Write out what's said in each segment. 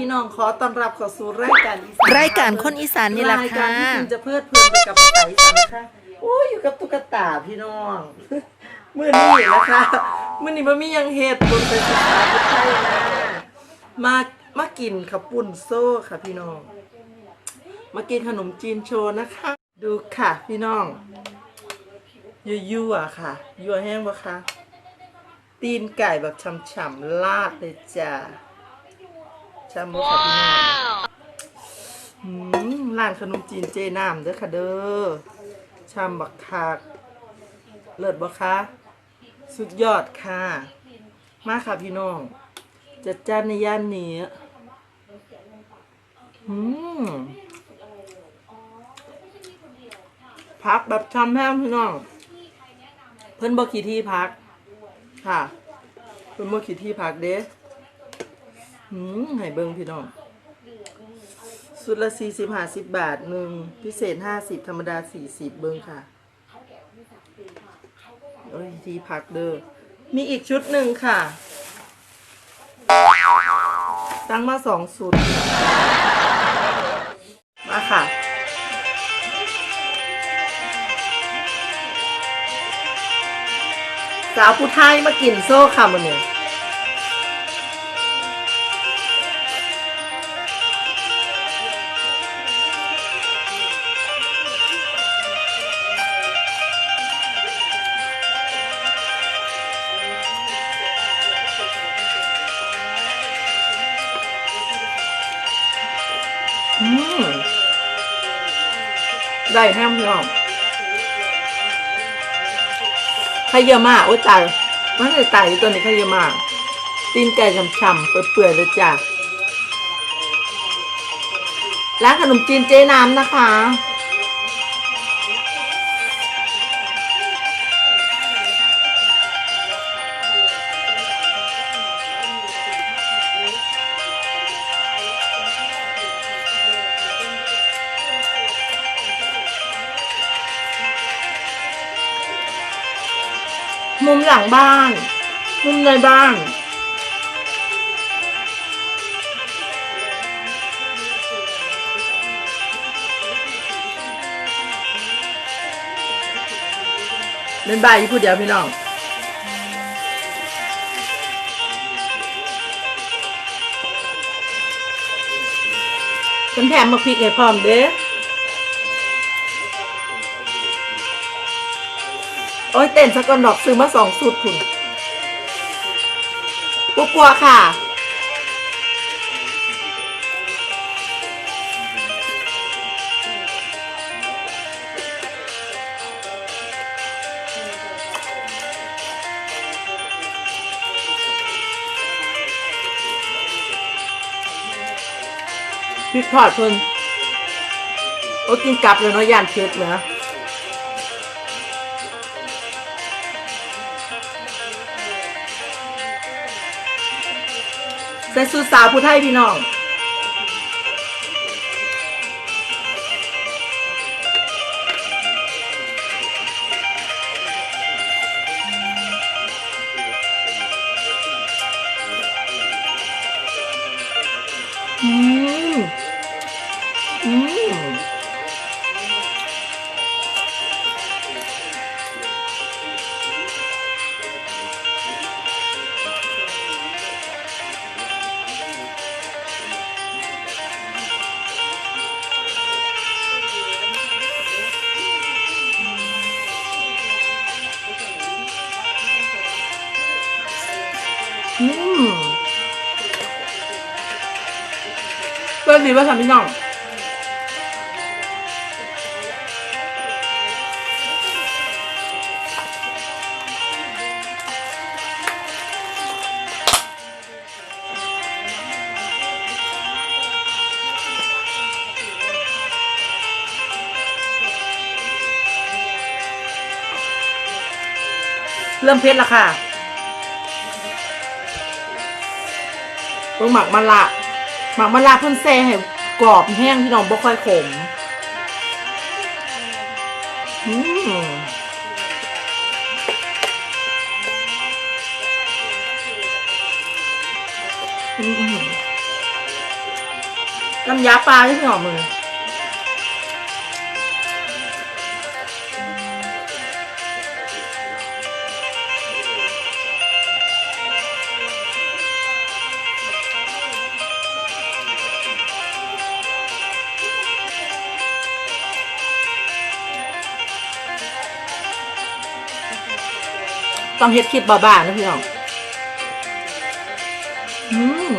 พี่น้องขอต้อนรับเข้าสู่รายการอีสานรายการคนอีสานนี่แหละรายการค่ะที่คุณจะเพลิดเพลินไปกับภาษาอีสานนะคะโอ้ยอยู่กับตุ๊กตาพี่น้องมื่อนี้นะคะมื่อนี้มันมีหยังเฮ็ดบนไปศึกษาพุทธไทยนะมามากินข้าวปุ้นโซ่ค่ะพี่น้อง มากินขนมจีนโชว์นะคะ ดูค่ะพี่น้องยั่วๆค่ะยั่วแห้งปะคะตีนไก่แบบฉ่ำๆลาดเลยจ้า ช่ำบ่ค่ะพี่น้องอืมร้านขนมจีนเจน้ำเด้อค่ะเด้อช่ำบักคักเลิศบ่คะสุดยอดค่ะ มาค่ะพี่น้อง จัดจ้านในย่านนี้อืมพักแบบช่ำแห้งพี่น้อง เพิ่นบ่ขี้ที่พัก ค่ะ เพิ่นบ่ขี้ที่พักเด้ หืมให้เบิ่งพี่น้อง สุดละ40 50บห้าสิบบาทหนึ่งพิเศษ50ธรรมดา40เบิ่งค่ะโอ้ยทีพักเด้อมีอีกชุดหนึ่งค่ะ ตั้งมาสองชุด มาค่ะสาวผู้ไทยมากินโซ่ค่ะมันเนี่ย อืมได้แฮมพี่น้องไข่เยอะมากโอ้ยตายมันเลยตายอยู่ตัวนี้ไข่เยอะมาก ตีนไก่ฉ่ำๆเปื่อยๆเลยจ้ะร้านขนมจีนเจ๊น้ำนะคะ มุมหลังบ้าน มุมในบ้าน เป็นบ่ายอยู่ผู้เดียวพี่น้องฉันแถมมาพริกให้พร้อมเด้ โอ้ยเต้นสกอนดอกซื้อมาสองสูตรคุณปุ๊กกัวค่ะ พริกทอดเพิ่นโอ้กินกลับเลยเนาะย่านเผ็ดเนาะ ใส่สูตรสาวผู้ไทยพี่น้อง อืมเพื่อนดีป่ะคะพี่น้องเริ่มเพชรละค่ะ เพิ่งหมักมะละหมักมะละเพิ่นแซ่ให้กรอบแห้งพี่น้องบ่ค่อยขมอืมอืมน้ำยาปลาที่พี่หอมมือ ต้องเฮ็ดคลิปบ้าๆนะพี่น้องอืม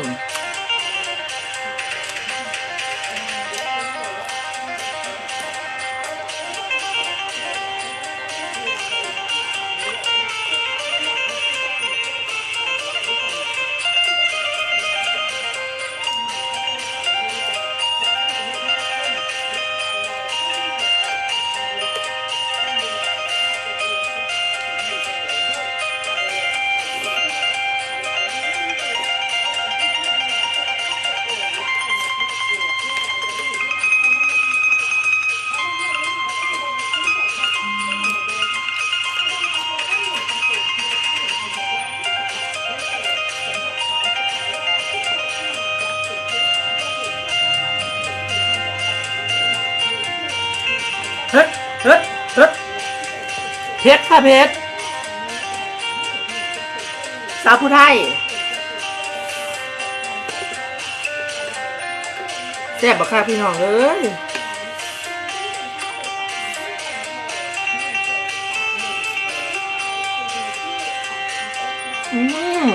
เพชรค่ะเพชรสาวผู้ไทยแซ่บบักค่ะพี่น้องเอ้ยอืม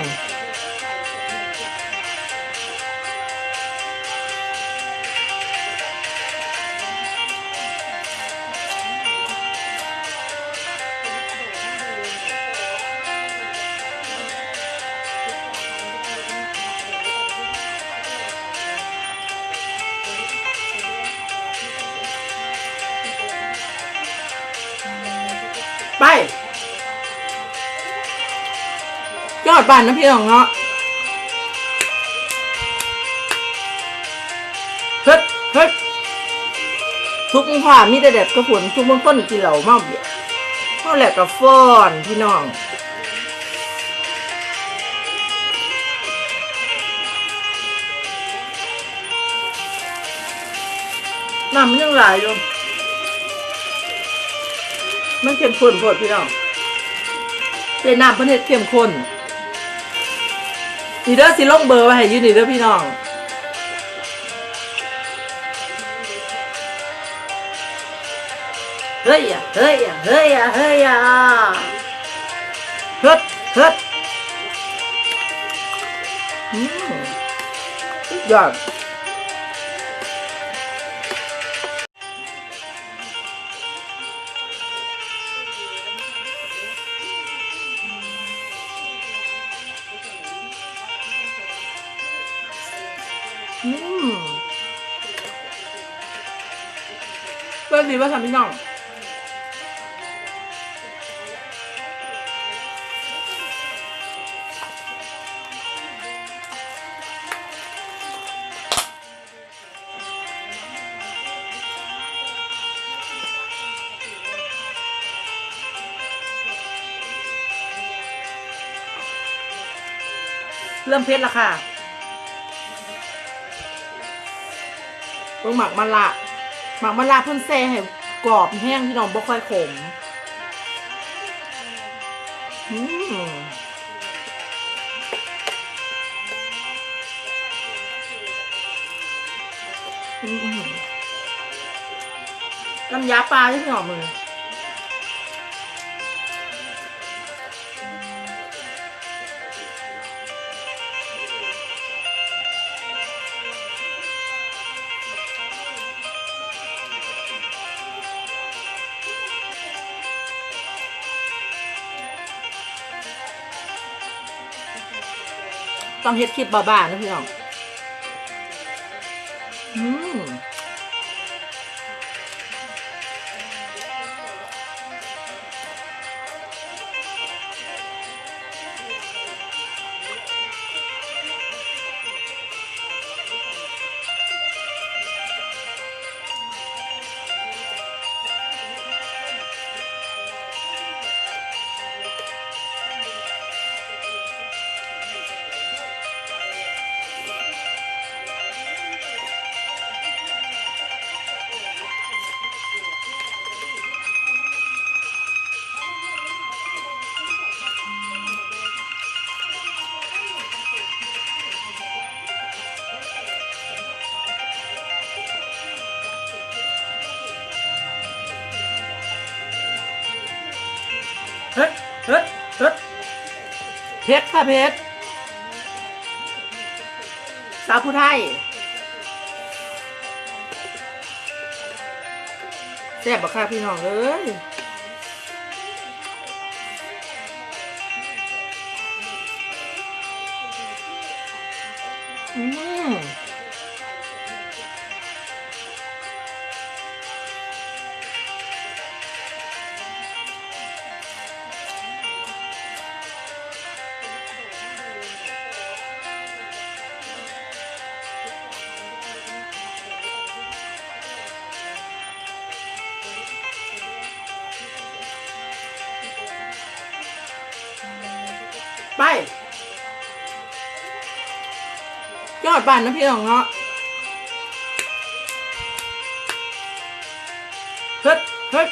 ไป ยอดบานนะพี่น้องเนาะเฮ็ดเฮ็ดทุกมือผ่ามีแต่แดดกระฝนทุกมือต้นกินเหล่าเมาเบียเท่าแหละกับฟ้อนพี่น้องน้ำมันยังหลายอยู่ มันเข้มข้นโพดพี่น้องเจน้ำเพิ่นเฮ็ดเข้มข้นนี่เด้อสิลงเบอร์ไว้ให้ยู่นี่เด้อพี่น้องเฮ้ยอะเฮ้ยอะเฮ้ยอะเฮ้ยอะเฮ็ดเฮ็ดอืมสุดยอด ดีว่าทำพี่น้องเริ่มเพชรล้วค่ะเบิ่งหมักมะละ หมักมะลาเพิ่นเซ่ให้กรอบแห้งพี่น้องบ่ค่อยขมอืมอืมน้ำยาปลาที่หอมมือ ต้องเฮ็ดคลิปบ้าๆนะพี่น้อง อืม เพชรค่ะเพชรสาวผู้ไทยแซ่บบักค่ะพี่น้องเอ้ย ยอดบานนะพี่น้องเนาะเฮ็ดเฮ็ด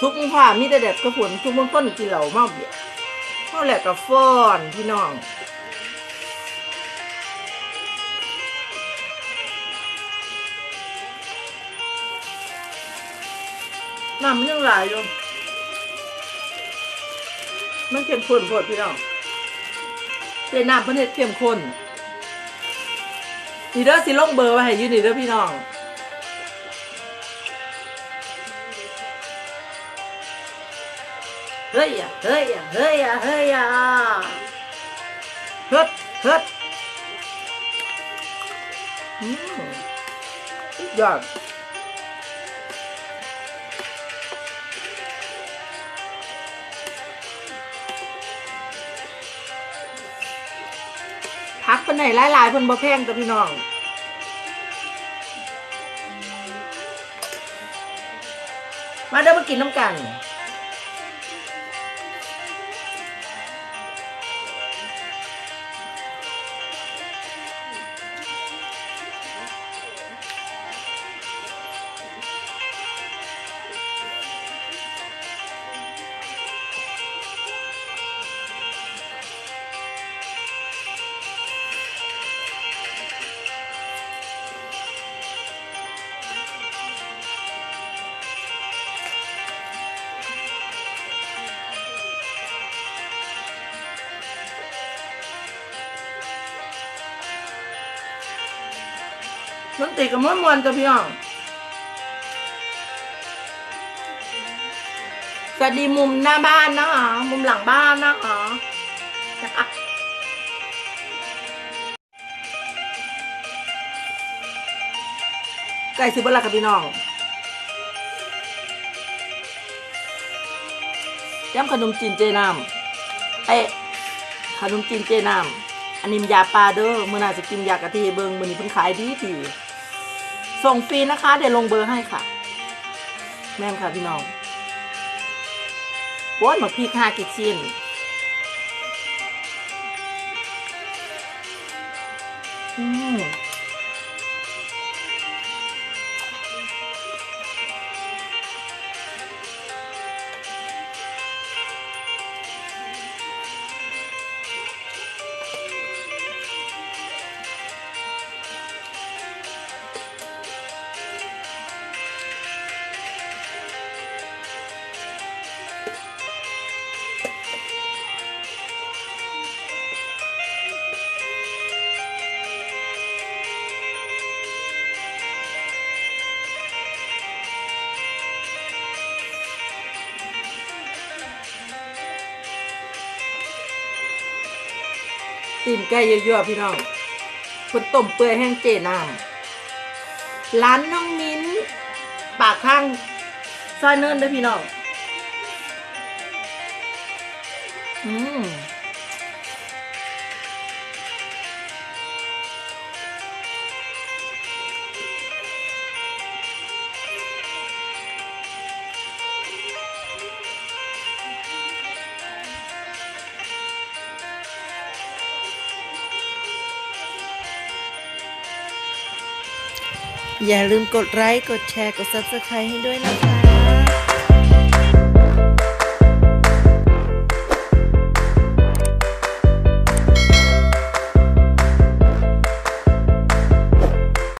ทุกมือผ่ามีแต่แดดกระฝนทุกมือคนกินเหล้าเมาเบียร์เท่าแหละกับฟ้อนพี่น้องน้ำมันยังหลายอยู่มันเข้มข้นโพดพี่น้องเจน้ำเพิ่นเฮ็ดเข้มข้น นี่เด้อสิลงเบอร์ไว้ให้ยืนนี่เด้อพี่น้องเฮ้ยอะเฮ้ยอะเฮ้ยอะเฮ้ยอะเฮ็ดเฮ็ดอืมสุดยอด พักเป็นไหนหลายๆเพิ่นบ่แพงจ้ะพี่น้องมาเด้อมากินน้ำกัน มันติดกับม้วนมวนจ้ะพี่น้องสวัสดีมุมหน้าบ้านนะคะมุมหลังบ้านนะคะไก่ซื้อบละกับพี่น้องย้ำขนมจีนเจน้ำเอ๊ะขนมจีนเจน้ำอันนี้มันยาปลาเด้อมื่อหน่าจะกินยากะทิเบิงมือนี้เพิ่นขายดีดี ส่งฟรีนะคะ เดี๋ยวลงเบอร์ให้ค่ะ แม่นค่ะพี่น้องโอ้ยหมักพริกห้ากิชิ้น ตีนไก่เยอะๆพี่น้องคนต้มเปื่อยแห้งเจน้ำร้านน้องมิ้น ปากข้างซอยเนินเด้อพี่น้อง อย่าลืมกดไลค์ กดแชร์ กด Subscribe ให้ด้วยนะคะ